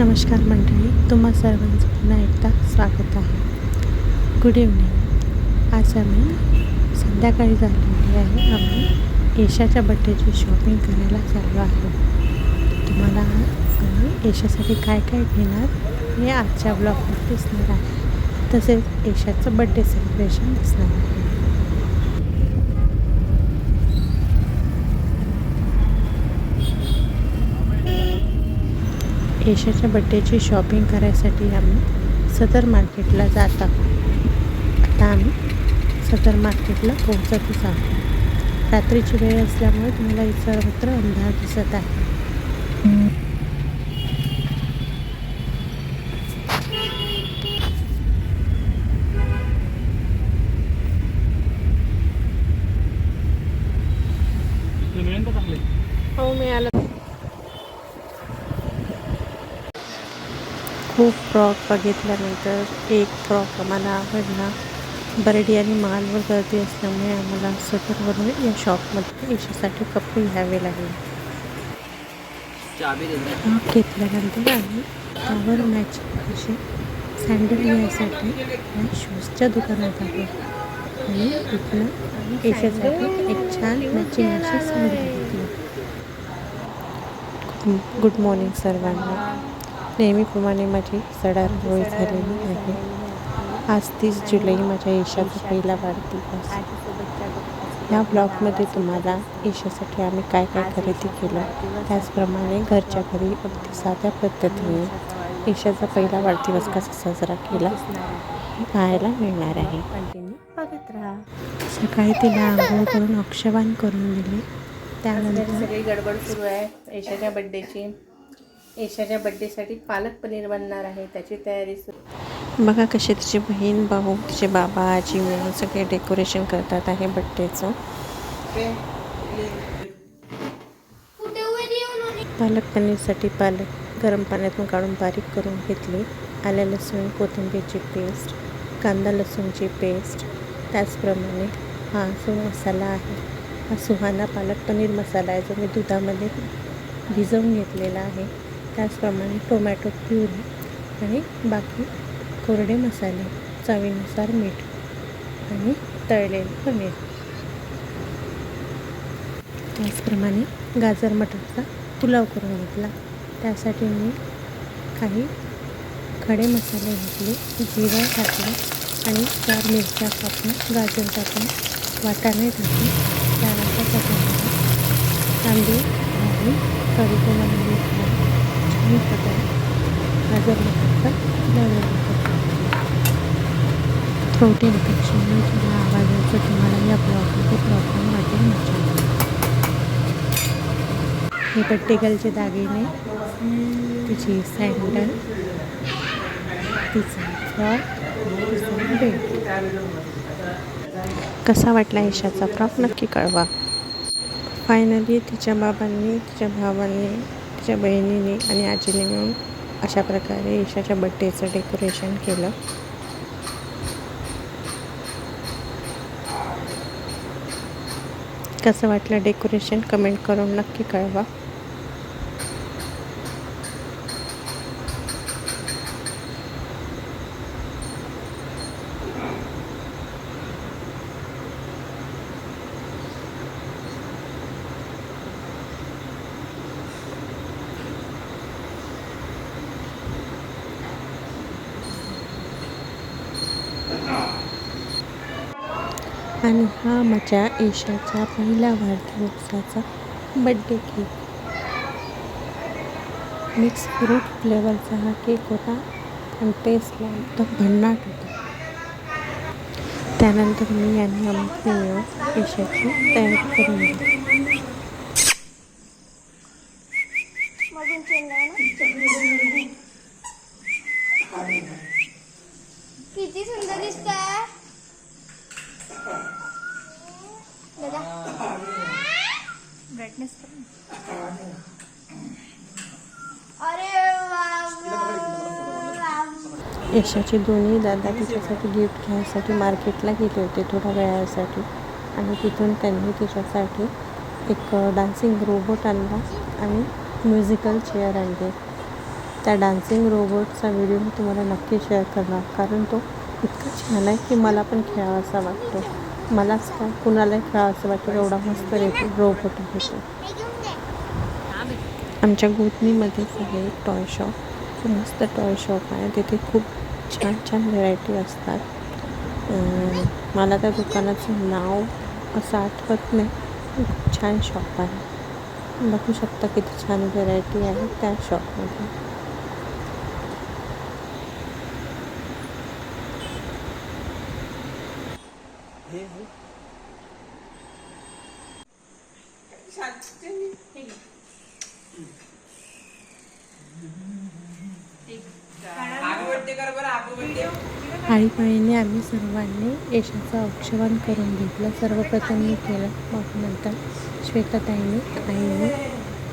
नमस्कार मंडळी तुम्हा सर्वांचं पुन्हा एकदा स्वागत आहे. गुड इव्हनिंग आज आम्ही संध्याकाळी झालेली आहे. आम्ही एशाच्या बड्डेची शॉपिंग करायला चाललो आहे तुम्हाला आम्ही एशासाठी काय काय घेणार हे आजच्या ब्लॉगमध्ये दिसणार आहे. तसेच एशाचं बड्डे सेलिब्रेशन दिसणार आहे. एशाच्या बड्डेची शॉपिंग करायसाठी आम्ही सदर मार्केटला जात आहोत. आता आम्ही सदर मार्केटला पोहोचतच आहोत. रात्रीची वेळ असल्यामुळे तुम्हाला सर्वत्र अंधार दिसत आहे. खूप फ्रॉक बघितल्यानंतर एक फ्रॉक आम्हाला आवडला. बर्डी आणि मालवर गर्दी असल्यामुळे आम्हाला सदरवरून या शॉपमध्ये याच्यासाठी कपडे घ्यावे लागले. फ्रॉक घेतल्यानंतर आम्ही त्यावर मॅचिंग असे सँडल घ्यायसाठी शूजच्या दुकानात आलो. आणि तिथनं याच्यासाठी एक छान मॅचिंग अशी सँडल घेतली. गुड मॉर्निंग सर्वांना. नेहमीप्रमाणे माझी सडारंगोळी झालेली आहे. आज तीस जुलै माझ्या ईशाचा पहिला वाढदिवस. या ब्लॉगमध्ये तुम्हाला ईशासाठी आम्ही काय काय खरेदी केलं त्याचप्रमाणे घरच्या घरी अगदी साध्या पद्धतीने ईशाचा पहिला वाढदिवस कसा साजरा केला हे पाहायला मिळणार आहे. बघत राहा सकाळी तिला आंघोळ करून अक्षवान करून दिले. त्यानंतर सगळी गडबड सुरू आहे. यशाच्या बड्डेची एशाच्या बड्डेसाठी पालक पनीर बनणार आहे. त्याची तयारी सुरू. बघा कसे तिची बहीण भाऊ तिचे बाबा आजी मिळून सगळे डेकोरेशन करतात आहे बड्डेचं पालक पनीरसाठी पालक गरम पाण्यातून काढून बारीक करून घेतली. आल्या लसूण कोथिंबीरची पेस्ट कांदा लसूणची पेस्ट त्याचप्रमाणे हा जो मसाला आहे हा सुहाना पालक पनीर मसाला आहे जो मी दुधामध्ये भिजवून घेतलेला आहे. त्याचप्रमाणे टोमॅटो प्युरी आणि बाकी कोरडे मसाले चवीनुसार मीठ आणि तळलेले पनीर. त्याचप्रमाणे गाजर मटरचा पुलाव करून घेतला. त्यासाठी मी काही खडे मसाले घेतले जिरं टाकलं आणि चार मिरच्या टाकून गाजर टाकून वाटाणे टाकून त्यानंतर त्याच्यामध्ये तांदूळ घालून कढीपत्ता घेतली छान प्रकारे गाजर मटरचा पुलाव थ्रोट इन्फेक्शनमुळे थोडा आवाजाचा तुम्हाला या ब्लॉकमध्ये प्रॉब्लेम वाटेल माझ्या हे पट्टेकलचे दागिने तिची सँडल तिचा फ्रॉक तिचा बेल्ट कसा वाटला ईशाचा फ्रॉक नक्की कळवा. फायनली तिच्या बाबांनी तिच्या भावांनी तिच्या बहिणीने आणि आजीने मिळून अशा प्रकारे ईशाच्या बड्डेचं डेकोरेशन केलं. कसं वाटलं डेकोरेशन कमेंट करून नक्की कळवा. आणि हा माझ्या ईशाच्या पहिल्या वाढदिवसाचा बड्डे केक मिक्स फ्रूट फ्लेवरचा हा केक होता आणि टेस्टला एकदम भन्नाट होता. त्यानंतर मी आणि आमची मिळून तयारी करून घेतली किती सुंदर दिसतंय ब्राईटनेस अरे वा यशाचे दोन्ही दादा तिच्यासाठी गिफ्ट घ्यायसाठी मार्केटला गेले होते थोड्या वेळासाठी. आणि तिथून त्यांनी तिच्यासाठी एक डान्सिंग रोबोट आणला आणि म्युझिकल चेअर आणले. त्या डान्सिंग रोबोटचा व्हिडिओ मी तुम्हाला नक्की शेअर करणार कारण तो इतका छान आहे की मला पण खेळावासा वाटतो. मलाच काय कुणालाही खेळावासा वाटतो एवढा मस्त रेट रोबोट आहे तो. आमच्या गोतनीमध्येच आहे एक टॉय शॉप मस्त टॉय शॉप आहे. तिथे खूप छान छान व्हेरायटी असतात. मला त्या दुकानाचं नाव असं आठवत नाही. खूप छान शॉप आहे. बघू शकता किती छान व्हेरायटी आहे त्या शॉपमध्ये आळीपाळीने आम्ही सर्वांनी यशाचं औक्षवण करून घेतलं. सर्वप्रथम मी केलं मग नंतर श्वेताताईने आईने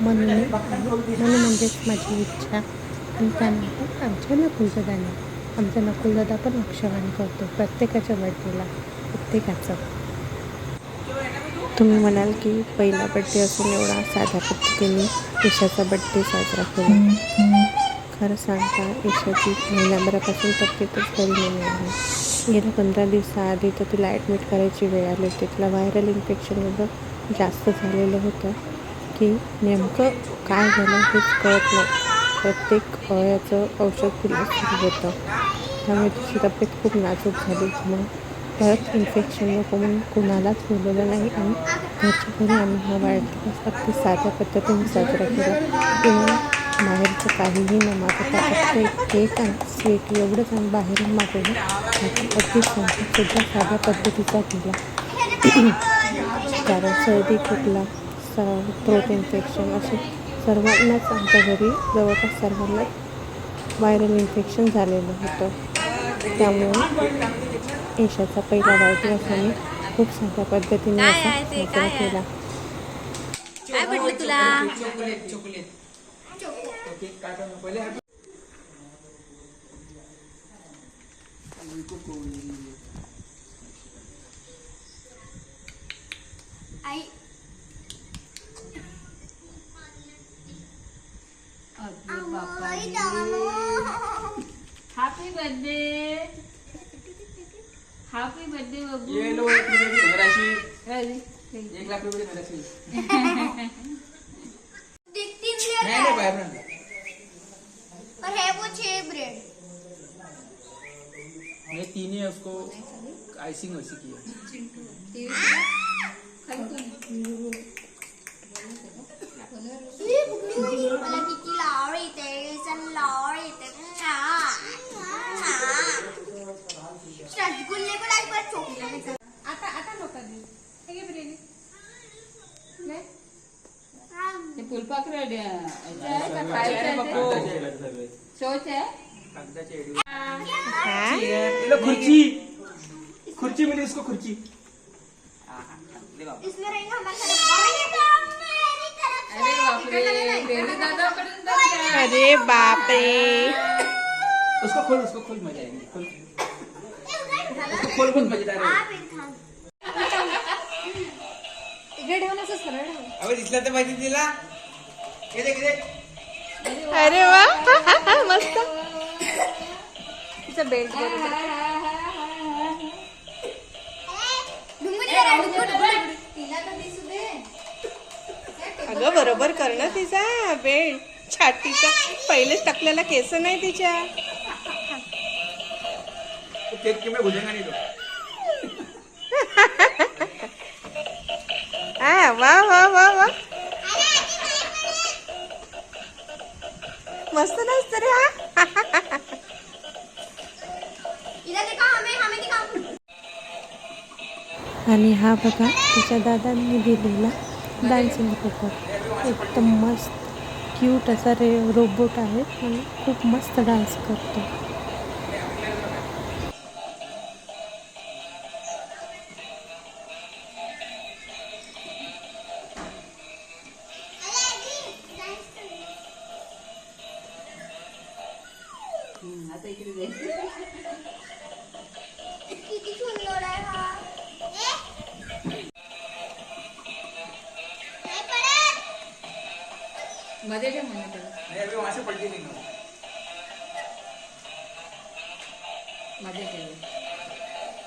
मनने मन म्हणजेच माझी इच्छा. आणि त्यानंतर आमच्या नकुलदादाने. आमचा नकुलदादा पण औक्षवण करतो प्रत्येकाच्या बड्डेला प्रत्येकाचं. तुम्ही म्हणाल की पहिला बड्डे असून एवढा साध्या पद्धतीने यशाचा बड्डे साजरा केला. खरं सांगता यशाची महिन्याभरापासून तब्येतच बरी नाही आहे. गेल्या पंधरा दिवसाआधी तर तिला ॲडमिट करायची वेळ आली होती. तिला व्हायरल इन्फेक्शन एवढं जास्त झालेलं होतं. की नेमकं काय झालं हेच कळत नाही. प्रत्येक याचं औषध तिला सुरू होतं. त्यामुळे तिची तब्येत खूप नाजूक झाली. मग परत इन्फेक्शन नको म्हणून कुणालाच बोलवलं नाही आणि घरच्या घरी आम्ही हा वाढदिवस अगदी साध्या पद्धतीने साजरा केला. किंवा काहीही न मागवता फक्त एक केक आणि स्वीट एवढंच आम्ही बाहेरून मागवलं. बाकी अगदी स्वयंपाकसुद्धा साध्या पद्धतीचा केला कारण सर्दी खोकला स थ्रोट इन्फेक्शन असे सर्वांनाच आमच्या घरी जवळपास सर्वांना व्हायरल इन्फेक्शन झालेलं होतं. त्यामुळे यशाचा पहिला वाढदिवस आम्ही खूप साध्या पद्धतीने असा साजरा केला. काय भेटलं तुला? आई. आई दानो. हॅपी बर्थडे हॅपी बर्थडे बाबू. ये लो एक रुपये की धनराशि अरे, एक लाख रुपये की धनराशि तीन नहीं ब्रेड नहीं है भाई अपना और है वो छह ब्रेड ये तीन ही उसको आइसिंग वैसी की है? मला किती येते येते. रसगुल्ले पण आता आता नका देऊ हे। घे बिर्याणी नाही ते फुलपाखरं खायचं आहे ते? शोच आहे ये लो खुर्ची। खुर्ची मिली उसको खुर्ची। इसमें रहेगा हमारे तरफ ये तो मेरी तरफ से अरे बापरे रेणू दादापर्यंत काय? अरे बापरे उसको खोल उसको खोल मजा आएगी खोल। उसको खोल खोल मजेदार है। आप एक खा इकडे ठेवूनच सरळ अबे दिसला तर पाहिजे तिला ये देख ये देख। अरे वा मस्त तिचा बेल्ट दे. अगं बरोबर कर ना तिचा बेल्ट छातीचा. पहिलेच टाकलेला केस नाही तिच्या. तो केक के मैं घुसेगा नहीं तो. आ, वा वा वा वा. मस्त नाचत रे हा? आणि हा बघा तिच्या दादांनी दिलेला डान्सिंग रोबोट एकदम मस्त क्यूट असा रे रोबोट आहे आणि खूप मस्त डान्स करतो. आता इकडे जायचं किती सुंदर आहे. हा मजे ठेव म्हणे त्याला मासे पडली नाही मजे ठेव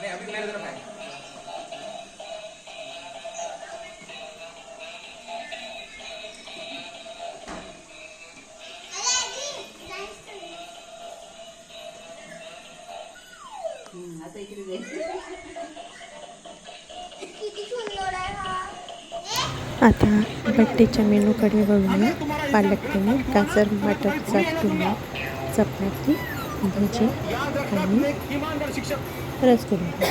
नाही अभी मेरे तरफ आहे आता इकडे जायचं आता बड्डेच्या मेनूकडे बघूया. पालक पनीर गाजर मटरचा किंवा चपाती भजी आणि रसगुल्ला.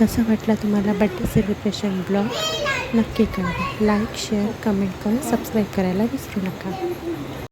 कसा वाटला तुम्हाला बड्डे सेलिब्रेशन ब्लॉग? नक्की कळवा. लाईक शेअर कमेंट करून सबस्क्राईब करायला विसरू नका.